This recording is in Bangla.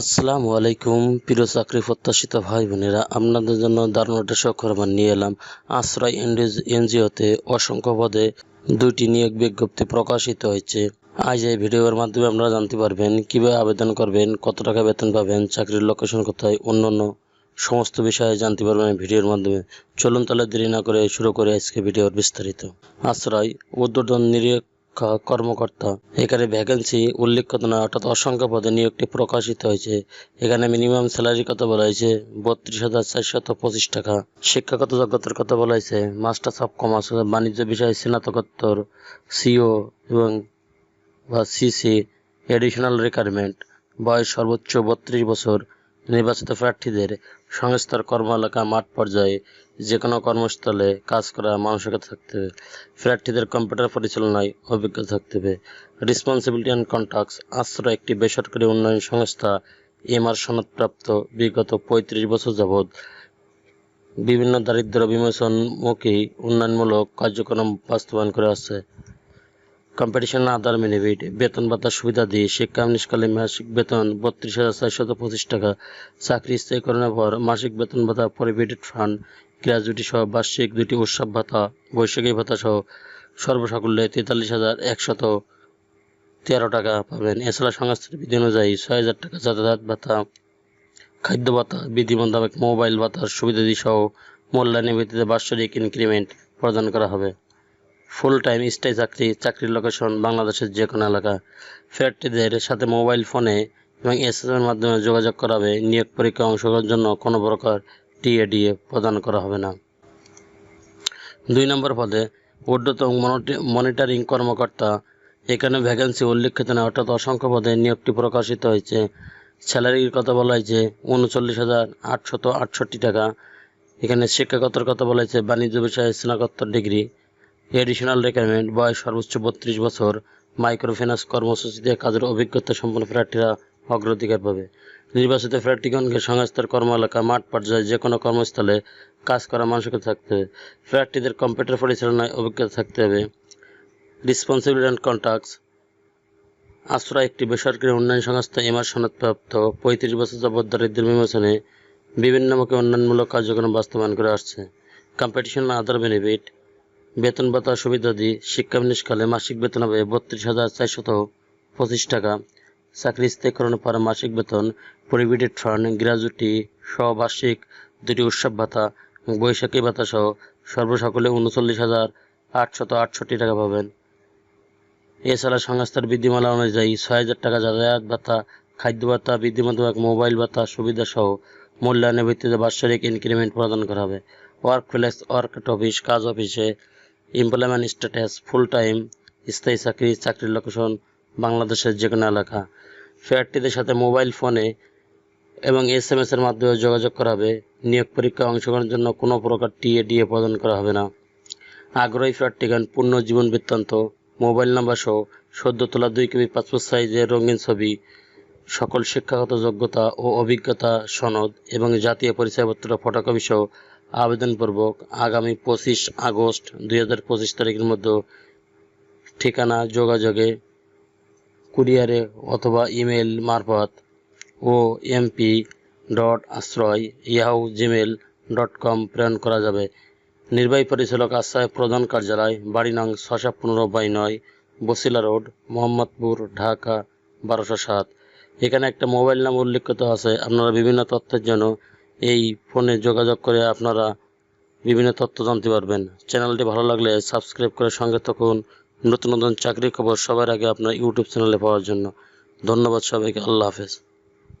আসসালামু আলাইকুম, প্রিয় চাকরি প্রত্যাশিত ভাই বোনেরা, আপনাদের জন্য দারুণ একটা সুখবর নিয়ে এলাম। আশ্রয় এনজিওতে অসংখ্য পদে দুইটি নিয়োগ বিজ্ঞপ্তি প্রকাশিত হয়েছে। আজ এই ভিডিওর মাধ্যমে আপনারা জানতে পারবেন, কীভাবে আবেদন করবেন, কত টাকা বেতন পাবেন, চাকরির লোকেশন কোথায় অন্যান্য সমস্ত বিষয়ে জানতে পারবেন ভিডিওর মাধ্যমে। চলুন তাহলে দেরি না করে শুরু করে আজকে ভিডিওর বিস্তারিত। আশ্রয় উদ্বোধন নিরীক্ষা কর্মকর্তা। এখানে ভ্যাকেন্সি উল্লেখিত না, অর্থাৎ অসংখ্য পদে নিয়োগটি প্রকাশিত হয়েছে। এখানে মিনিমাম স্যালারি কত বলা হয়েছে? বত্রিশ হাজার চারশত পঁচিশ টাকা। শিক্ষাগত যোগ্যতার কথা বলা হয়েছে? মাস্টার্স অফ কমার্স বাণিজ্য বিষয়ে স্নাতকোত্তর সিও এবং বা সিসি এডিশনাল রিকোয়ারমেন্ট বয়স সর্বোচ্চ বত্রিশ বছর। নির্বাচিত প্রার্থীদের সংস্থার কর্ম এলাকা মাঠ পর্যায়ে যে কোনো কর্মস্থলে কাজ করা মানসিকতা থাকতে হবে। প্রার্থীদের কম্পিউটার পরিচালনায় অভিজ্ঞতা থাকতে হবে। রেসপন্সিবিলিটি অ্যান্ড কন্ট্যাক্টস আশ্রয় একটি বেসরকারি উন্নয়ন সংস্থা, এমআর সনদপ্রাপ্ত, বিগত পঁয়ত্রিশ বছর যাবৎ বিভিন্ন দারিদ্র্য বিমোচনমুখী, উন্নয়নমূলক কার্যক্রম বাস্তবায়ন করে আসছে। কম্পিটিশন আদার বেনিফিট বেতন ভাতা সুবিধা দিয়ে শিক্ষা নিষ্কালে মাসিক বেতন বত্রিশ হাজার চারশত পঁচিশ টাকা। চাকরি স্থায়ীকরণের পর মাসিক বেতন ভাতা পরিভিটেড ফান্ড গ্র্যাজুইটি সহ বার্ষিক দুটি উৎসব ভাতা বৈশাখী ভাতা সহ সর্বসাকুল্যে তেতাল্লিশ হাজার একশত তেরো টাকা পাবেন। এছাড়া সংস্থার বিধি অনুযায়ী ছয় হাজার টাকা যাতায়াত ভাতা, খাদ্য ভাতা, বিধি মোতাবেক মোবাইল ভাতার সুবিধাদি সহ মূল্যায়নের ভিত্তিতে বাৎসরিক ইনক্রিমেন্ট প্রদান করা হবে। ফুল টাইম স্থায়ী চাকরি, চাকরির লোকেশন বাংলাদেশের যে কোনো এলাকা। প্রার্থীদের সাথে মোবাইল ফোনে এবং এসএসএর মাধ্যমে যোগাযোগ করাবে। নিয়োগ পরীক্ষায় অংশগ্রহণের জন্য কোনো প্রকার টিএডিএ প্রদান করা হবে না। দুই নম্বর পদে ঊর্ধ্বতন মনিটরিং কর্মকর্তা। এখানে ভ্যাকেন্সি উল্লেখিত না অর্থাৎ অসংখ্য পদে নিয়োগটি প্রকাশিত হয়েছে। স্যালারির কথা বলা হয়েছে, উনচল্লিশ হাজার আটশত আটষট্টি টাকা। এখানে শিক্ষাগতর কথা বলা হয়েছে, বাণিজ্য বিষয়ে স্নাতকোত্তর ডিগ্রি। এডিশনাল রিকোয়ারমেন্ট বয়স সর্বোচ্চ বত্রিশ বছর। মাইক্রোফিন্যান্স কর্মসূচিতে কাজের অভিজ্ঞতা সম্পন্ন প্রার্থীরা অগ্রাধিকার পাবে। নির্বাচিত প্রার্থীগণকে সংস্থার কর্ম এলাকা মাঠ পর্যায়ে যে কোনো কর্মস্থলে কাজ করা মানসিকতা থাকতে হবে। প্রার্থীদের কম্পিউটার পরিচালনায় অভিজ্ঞতা থাকতে হবে। রেসপন্সিবিলিটি অ্যান্ড কন্ট্যাক্টস আশ্রয় একটি বেসরকারি উন্নয়ন সংস্থা এমআর সনদপ্রাপ্ত পঁয়ত্রিশ বছর যাবৎ দারিদ্র্য বিমোচনে বিভিন্নমুখী উন্নয়নমূলক কার্যক্রম বাস্তবায়ন করে আসছে। কম্পিটিশন আদার বেনিফিট বেতন ভাতা সুবিধাদি শিক্ষা নিষ্কালে মাসিক বেতন হবে বত্রিশ হাজার চারশত পঁচিশ টাকা। চাকরি স্থায়ীকরণের পর মাসিক বেতন পরিভিটেড ফান্ড গ্র্যাজুইটি সহ বার্ষিক দুটি উৎসব ভাতা, বৈশাখী ভাতা সহ সর্বসকলে উনচল্লিশ হাজার আটশত আটষট্টি টাকা পাবেন। এছাড়া সংস্থার বিধিমালা অনুযায়ী ছয় হাজার টাকা যাতায়াত ভাতা, খাদ্য ভাতা বিধিমাত্মক মোবাইল ভাতা সুবিধা সহ মূল্যায়নের ভিত্তিতে বাৎসরিক ইনক্রিমেন্ট প্রদান করা হবে। ওয়ার্ক প্লেস ওয়ার্ক অফিস, কাজ অফিসে এমপ্লয়মেন্ট স্ট্যাটাস ফুল টাইম স্থায়ী চাকরি, চাকরির লোকেশন বাংলাদেশের যে কোনো এলাকা। প্রার্থীদের সাথে মোবাইল ফোনে এবং এস এম এস এর মাধ্যমে যোগাযোগ করা হবে। নিয়োগ পরীক্ষায় অংশগ্রহণের জন্য কোনো প্রকার টিএ ডিএ প্রদান করা হবে না। আগ্রহী প্রার্থীগণ, পূর্ণ জীবন বৃত্তান্ত মোবাইল নাম্বার সহ সদ্য তোলা দুই কেবি পাসপোর্ট সাইজের রঙিন ছবি, সকল শিক্ষাগত যোগ্যতা ও অভিজ্ঞতা সনদ এবং জাতীয় পরিচয়পত্র ফটোকপি সহ আবেদনপূর্বক আগামী পঁচিশ আগস্ট দুই হাজার পঁচিশ তারিখের মধ্যে ঠিকানা, যোগাযোগে, কুরিয়ারে অথবা ইমেল মারফত ও এমপি ডট আশ্রয় ইয়াহু জিমেল ডট কম প্রেরণ করা যাবে। নির্বাহী পরিচালক আশ্রয় প্রধান কার্যালয় বাড়ি নং ছশো পনেরো বাই নয়, বসিলা রোড, মোহাম্মদপুর, ঢাকা বারোশো সাত। এখানে একটা মোবাইল নাম্বার উল্লেখিত আছে। আপনারা বিভিন্ন তথ্যের জন্য এই ফোনে যোগাযোগ করে আপনারা বিভিন্ন তথ্য জানতে পারবেন। চ্যানেলটি ভালো লাগলে সাবস্ক্রাইব করে সঙ্গে থাকুন। নতুন নতুন চাকরির খবর সবার আগে আপনার ইউটিউব চ্যানেলে পাওয়ার জন্য। ধন্যবাদ সবাইকে। আল্লাহ হাফেজ।